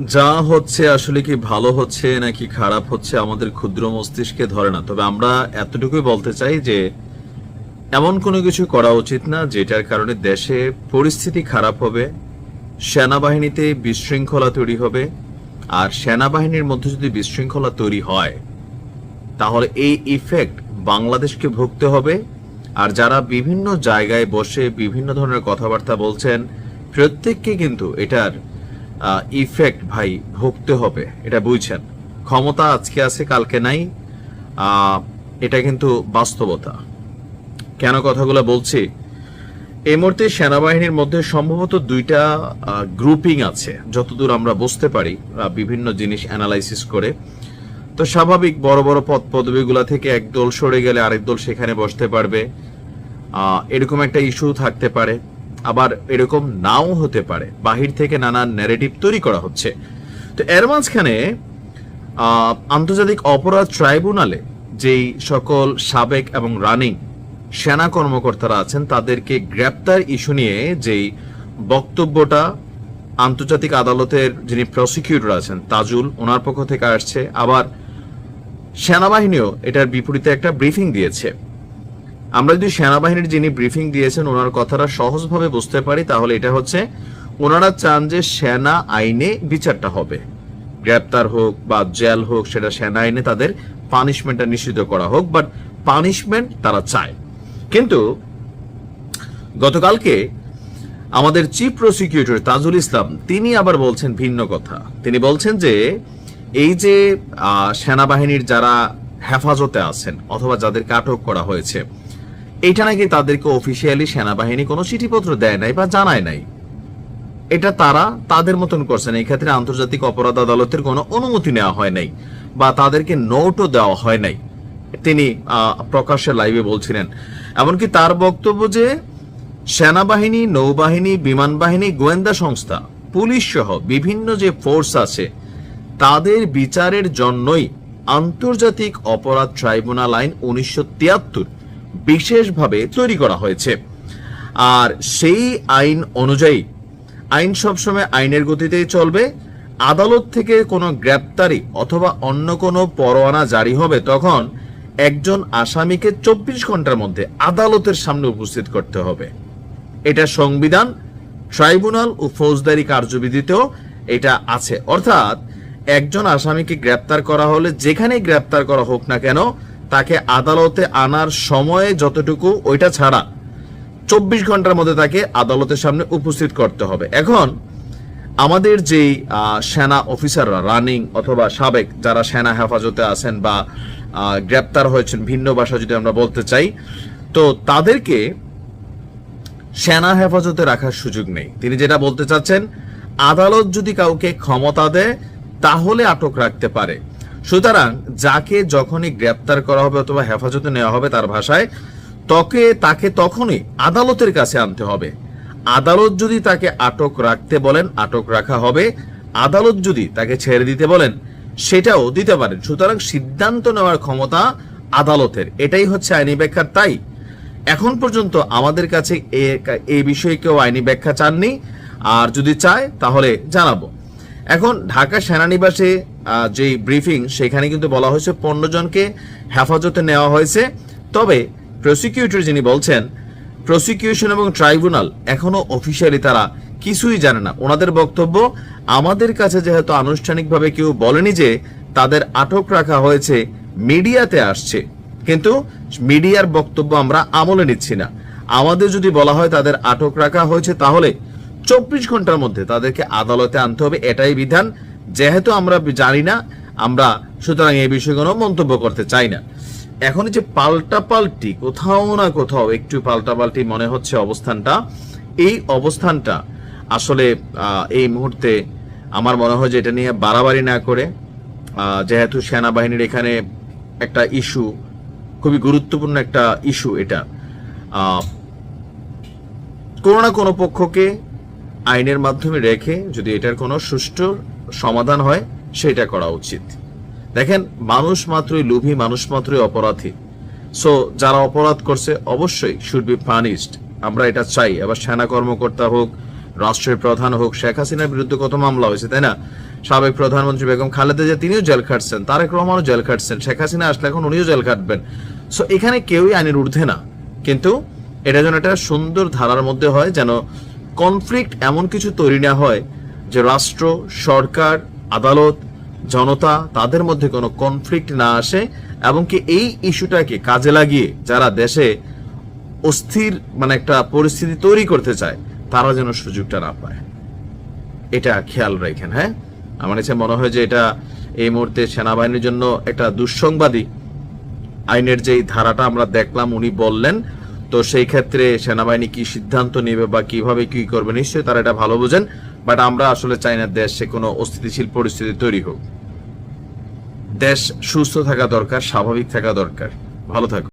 যা হচ্ছে আসলে কি ভালো হচ্ছে নাকি খারাপ হচ্ছে আমাদের ক্ষুদ্র মস্তিষ্কে ধরে না। তবে আমরা এতটুকুই বলতে চাই যে, এমন কোনো কিছু করা উচিত না যেটার কারণে দেশে পরিস্থিতি খারাপ হবে, সেনাবাহিনীতে বিশৃঙ্খলা তৈরি হবে, আর সেনাবাহিনীর মধ্যে যদি বিশৃঙ্খলা তৈরি হয়, তাহলে এই ইফেক্ট বাংলাদেশকে ভুগতে হবে। আর যারা বিভিন্ন জায়গায় বসে বিভিন্ন ধরনের কথাবার্তা বলছেন, প্রত্যেককে কিন্তু এটার ইফেক্ট ভাই ভুগতে হবে, এটা বুঝছেন। ক্ষমতা আজকে আছে, কালকে নাই। এটা কিন্তু বাস্তবতা। কেন কথাগুলো বলছি? এই মুহূর্তে সেনাবাহিনীর মধ্যে সম্ভবত দুইটা গ্রুপিং আছে। যতদূর আমরা বুঝতে পারি বিভিন্ন জিনিস অ্যানালাইসিস করে। তো স্বাভাবিক বড় বড় পদ পদবিগুলা থেকে এক দল সরে গেলে আরেক দল সেখানে বসতে পারবে। এরকম একটা ইস্যু থাকতে পারে। আবার এরকম নাও হতে পারে। বাহির থেকে নানান ন্যারেটিভ তৈরি করা হচ্ছে। তো এর মাঝখানে আন্তর্জাতিক অপরাধ ট্রাইব্যুনালে যেই সকল সাবেক এবং রানিং সেনা কর্মকর্তারা আছেন, তাদেরকে গ্রেপ্তার ইস্যু নিয়ে যেই বক্তব্যটা আন্তর্জাতিক আদালতের যিনি প্রসিকিউটর আছেন, তাজুল, ওনার পক্ষ থেকে আসছে। আবার সেনাবাহিনীও এটার বিপরীতে একটা ব্রিফিং দিয়েছে। আমরা যদি সেনাবাহিনীর যিনি ব্রিফিং দিয়েছেন, ওনার কথাটা সহজভাবে বুঝতে পারি, তাহলে এটা হচ্ছে ওনারা চান যে সেনা আইনে বিচারটা হবে। গ্রেপ্তার হোক বা জেল হোক, সেটা সেনা আইনে তাদের পানিশমেন্টটা নিশ্চিত করা হোক বাট পানিশমেন্ট তারা চায়। কিন্তু গতকালকে আমাদের চিফ প্রসিকিউটর তাজুল ইসলাম, তিনি আবার বলছেন ভিন্ন কথা। তিনি বলছেন যে এই যে সেনাবাহিনীর যারা হেফাজতে আছেন, অথবা যাদেরকে আটক করা হয়েছে এটা নাকি তাদেরকে অফিসিয়ালি সেনাবাহিনী কোনো চিঠিপত্র দেয় নাই বা জানায় নাই? এটা তারা তাদের মতন করছেন এই ক্ষেত্রে আন্তর্জাতিক অপরাধ আদালতের কোনো অনুমতি নেওয়া হয় নাই বা তাদেরকে নোটও দেওয়া হয় নাই। তিনি প্রকাশ্যে লাইভে বলছিলেন। এমনকি তার বক্তব্য যে সেনাবাহিনী, নৌবাহিনী, বিমান বাহিনী, গোয়েন্দা সংস্থা, পুলিশ সহ বিভিন্ন যে ফোর্স আছে, তাদের বিচারের জন্যই আন্তর্জাতিক অপরাধ ট্রাইব্যুনাল আইন উনিশশো তিয়াত্তর বিশেষভাবে তৈরি করা হয়েছে। আর সেই আইন অনুযায়ী, আইন সবসময় আইনের গতিতেই চলবে। আদালত থেকে কোনো গ্রেপ্তারি অথবা অন্য কোনো পরোয়ানা জারি হবে তখন একজন আসামিকে চব্বিশ ঘণ্টার মধ্যে আদালতের সামনে উপস্থিত করতে হবে। এটা সংবিধান, ট্রাইব্যুনাল ও ফৌজদারি কার্যবিধিতেও এটা আছে। অর্থাৎ একজন আসামিকে গ্রেপ্তার করা হলে যেখানেই গ্রেপ্তার করা হোক না কেন তাকে আদালতে আনার সময়ে যতটুকু, ওইটা ছাড়া চব্বিশ ঘণ্টার মধ্যে তাকে আদালতের সামনে উপস্থিত করতে হবে। এখন, আমাদের যেই সেনা অফিসাররা, রানিং অথবা সাবেক, যারা সেনা হেফাজতে আছেন বা গ্রেপ্তার হয়েছেন, ভিন্ন ভাষা যদি আমরা বলতে চাই, তো তাদেরকে সেনা হেফাজতে রাখার সুযোগ নেই। তিনি যেটা বলতে চাচ্ছেন, আদালত যদি কাউকে ক্ষমতা দেয়, তাহলে আটক রাখতে পারে। সুতরাং যাকে যখনই গ্রেপ্তার করা হবে অথবা হেফাজতে নেওয়া হবে তার ভাষায়, তকে, তাকে তখনই আদালতের কাছে আনতে হবে। আদালত যদি তাকে আটক রাখতে বলেন, আটক রাখা হবে। আদালত যদি তাকে ছেড়ে দিতে বলেন, সেটাও দিতে পারেন। সুতরাং সিদ্ধান্ত নেওয়ার ক্ষমতা আদালতের। এটাই হচ্ছে আইনি ব্যাখ্যার তাই এখন পর্যন্ত আমাদের কাছে এ- বিষয়ে কেউ আইনি ব্যাখ্যা চাননি। আর যদি চায়, তাহলে জানাব। এখন ঢাকা সেনানিবাসে যে ব্রিফিং সেখানে কিন্তু বলা হয়েছে পনেরো জনকে হেফাজতে নেওয়া হয়েছে। তবে প্রসিকিউটর যিনি বলছেন প্রসিকিউশন এবং ট্রাইব্যুনাল এখনও অফিসিয়ালি তারা কিছুই জানে না। ওনাদের বক্তব্য, আমাদের কাছে যেহেতু আনুষ্ঠানিকভাবে কেউ বলেনি যে তাদের আটক রাখা হয়েছে, মিডিয়াতে আসছে। কিন্তু মিডিয়ার বক্তব্য আমরা আমলে নিচ্ছি না। আমাদের যদি বলা হয় তাদের আটক রাখা হয়েছে তাহলে চব্বিশ ঘণ্টার মধ্যে তাদেরকে আদালতে আনতে হবে, এটাই বিধান। যেহেতু আমরা জানি না, আমরা সুতরাং এই বিষয়ে কোনো মন্তব্য করতে চাই না। এখন যে পাল্টাপাল্টি কোথাও না কোথাও একটু পাল্টাপাল্টি মনে হচ্ছে অবস্থানটা। এই অবস্থানটা আসলে এই মুহূর্তে আমার মনে হয় যে এটা নিয়ে বাড়াবাড়ি না করে যেহেতু সেনাবাহিনীর এখানে একটা ইস্যু, খুবই গুরুত্বপূর্ণ একটা ইস্যু এটা। কোনো না কোনো পক্ষকে আইনের মাধ্যমে রেখে যদি এটার কোনো সুষ্ঠু সমাধান হয়, সেটা করা উচিত। দেখেন, মানুষ মাত্রই লোভী, মানুষ মাত্রই অপরাধী। সো যারা অপরাধ করছে, অবশ্যই শুড বি পানিশড আমরা এটা চাই। আবার সেনা কর্মকর্তা হোক, রাষ্ট্রের প্রধান হোক, শেখ হাসিনার বিরুদ্ধে কত মামলা হয়েছে, তাই না? সাবেক প্রধানমন্ত্রী বেগম খালেদা জিয়া, তিনিও জেল খাটছেন। তারেক রহমানও জেল খাটছেন। শেখ হাসিনা আসলে এখন উনিও জেল খাটবেন। সো এখানে কেউই আইনের ঊর্ধ্বে না। কিন্তু, এটা যেন একটা সুন্দর ধারার মধ্যে হয়, যেন কনফ্লিক্ট এমন কিছু তৈরি না হয় যে রাষ্ট্র, সরকার, আদালত, জনতা তাদের মধ্যে কোনো কনফ্লিক্ট না আসে এবং কি এই ইস্যুটাকে কাজে লাগিয়ে যারা দেশে অস্থির মানে একটা পরিস্থিতি তৈরি করতে চায়, তারা যেন সুযোগটা না পায়। এটা খেয়াল রাখেন হ্যাঁ? আমার কাছে মনে হয় যে এটা এই মুহূর্তে সেনাবাহিনীর জন্য একটা দুঃসংবাদী আইনের যেই ধারাটা আমরা দেখলাম, উনি বললেন তো সেই ক্ষেত্রে সেনাবাহিনী কি সিদ্ধান্ত নেবে বা কীভাবে কি করবে নিশ্চয়ই তারা এটা ভালো বোঝেন বাট আমরা আসলে চাই না দেশে কোনো অস্থিতিশীল পরিস্থিতি তৈরি হোক। দেশ সুস্থ থাকা দরকার, স্বাভাবিক থাকা দরকার। ভালো থাকুন।